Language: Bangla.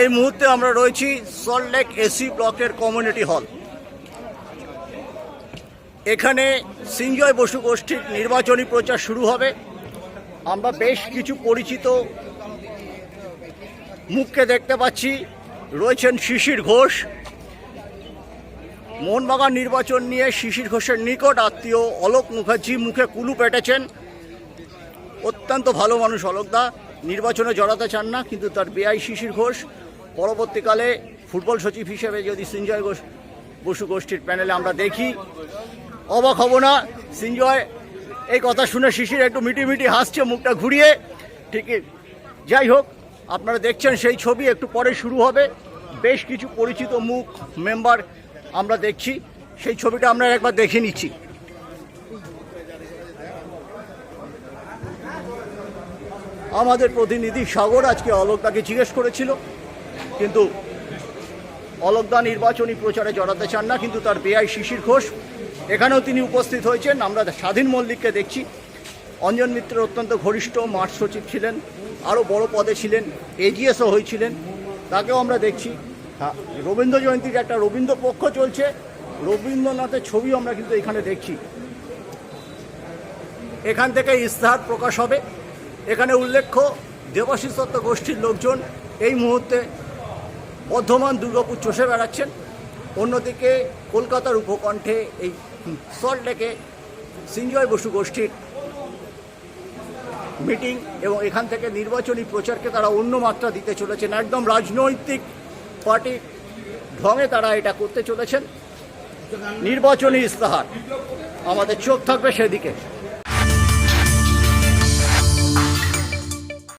এই মুহূর্তে আমরা রয়েছি সল্টলেক এসি ব্লকের কমিউনিটি হল এখানে সিঞ্জয় বসু গোষ্ঠীর নির্বাচনী প্রচার শুরু হবে। আমরা বেশ কিছু পরিচিত মুখকে দেখতে পাচ্ছি। রয়েছেন শিশির ঘোষ। মোহনবাগান নির্বাচন নিয়ে শিশির ঘোষের নিকট আত্মীয় অলোক মুখার্জি মুখে কুলু পেটেছেন। অত্যন্ত ভালো মানুষ অলোকদা নির্বাচনে জড়াতে চান না, কিন্তু তার বেআই শিশির ঘোষ, পরবর্তীকালে ফুটবল সচিব হিসেবে যদি সিঞ্জয় ঘোষ, বসু গোষ্ঠীর প্যানেলে আমরা দেখি, অবাক হব না। সিঞ্জয় এই কথা শুনে শিশির একটু মিটি মিটি হাসছে, মুখটা ঘুরিয়ে। ঠিকই যাই হোক, আপনারা দেখছেন সেই ছবি, একটু পরে শুরু হবে। বেশ কিছু পরিচিত মুখ, মেম্বার আমরা দেখছি। সেই ছবিটা আমরা একবার দেখে নিচ্ছি। আমাদের প্রতিনিধি সাগর আজকে অলোকদাকে জিজ্ঞেস করেছিল, কিন্তু অলোকদা নির্বাচনী প্রচারে জড়াতে চান না, কিন্তু তার বেআই শিশির ঘোষ, এখানেও তিনি উপস্থিত হয়েছেন। আমরা স্বাধীন মল্লিককে দেখছি। অঞ্জন মিত্রের অত্যন্ত ঘনিষ্ঠ মাঠ সচিব ছিলেন, আরও বড় পদে ছিলেন এজিএসও হয়েছিলেন। তাকেও আমরা দেখছি। হ্যাঁ রবীন্দ্র জয়ন্তীর একটা রবীন্দ্র পক্ষ চলছে। রবীন্দ্রনাথের ছবি আমরা কিন্তু এখানে দেখছি। এখান থেকে ইস্তাহার প্রকাশ হবে। এখানে উল্লেখ্য দেবাশিস দত্ত গোষ্ঠীর লোকজন এই মুহূর্তে বর্ধমান দুর্গাপুর চষে বেড়াচ্ছেন। অন্যদিকে কলকাতার উপকণ্ঠে এই সল্টলেকে সিঞ্জয় বসু গোষ্ঠীর মিটিং এবং এখান থেকে নির্বাচনী প্রচারকে তারা অন্য মাত্রা দিতে চলেছেন। একদম রাজনৈতিক পার্টি ঢঙে তারা এটা করতে চলেছেন। নির্বাচনী ইস্তাহার আমাদের চোখ থাকবে সেদিকে।